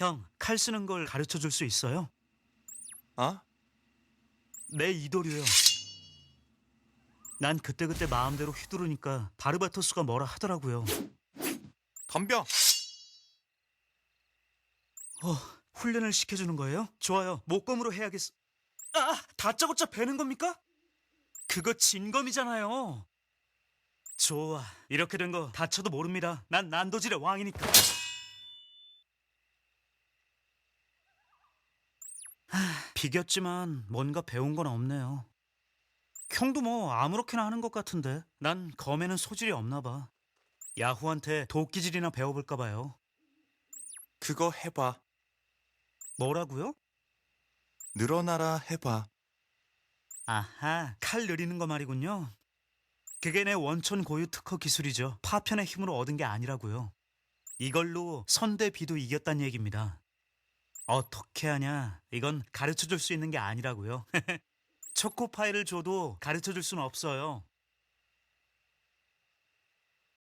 형, 칼 쓰는 걸 가르쳐 줄 수 있어요? 어? 내 이도류요. 난 그때그때 마음대로 휘두르니까 바르바토스가 뭐라 하더라고요. 덤벼. 어, 훈련을 시켜주는 거예요? 좋아요. 목검으로 해야겠어. 아, 다짜고짜 베는 겁니까? 그거 진검이잖아요. 좋아. 이렇게 된 거 다쳐도 모릅니다. 난 난도질의 왕이니까. 하, 비겼지만 뭔가 배운 건 없네요. 형도 뭐 아무렇게나 하는 것 같은데 난 검에는 소질이 없나 봐. 야후한테 도끼질이나 배워볼까 봐요. 그거 해봐. 뭐라고요? 늘어나라 해봐. 아하, 칼 느리는 거 말이군요. 그게 내 원천 고유 특허 기술이죠. 파편의 힘으로 얻은 게 아니라고요. 이걸로 선대비도 이겼단 얘기입니다. 어떻게 하냐? 이건 가르쳐 줄 수 있는 게 아니라고요. 초코파이를 줘도 가르쳐 줄 수는 없어요.